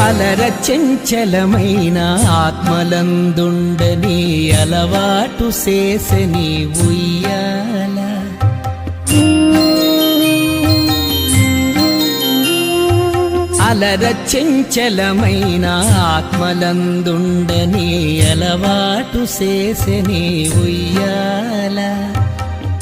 అలర చెంచలమైన ఆత్మలందుండని అలవాటు చేసని ఉయ్యాల. అలర చెంచలమైన ఆత్మలందుండని అలవాటు చేసని ఉయ్యాల.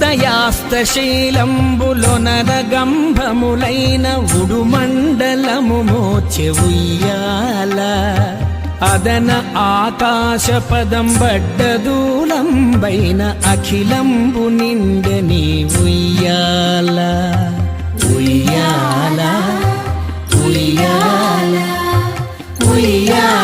ఉదయాస్తశీలంబులొనరగంభములైన ఉడుమండలము మోచె ఉయ్యాల. అదన ఆకాశపదంబడ్డదూలంబైన అఖిలంబు నిండని ఉయ్యాల. ఉయ్యాల ఉయ్యాల ఉయ్యాల.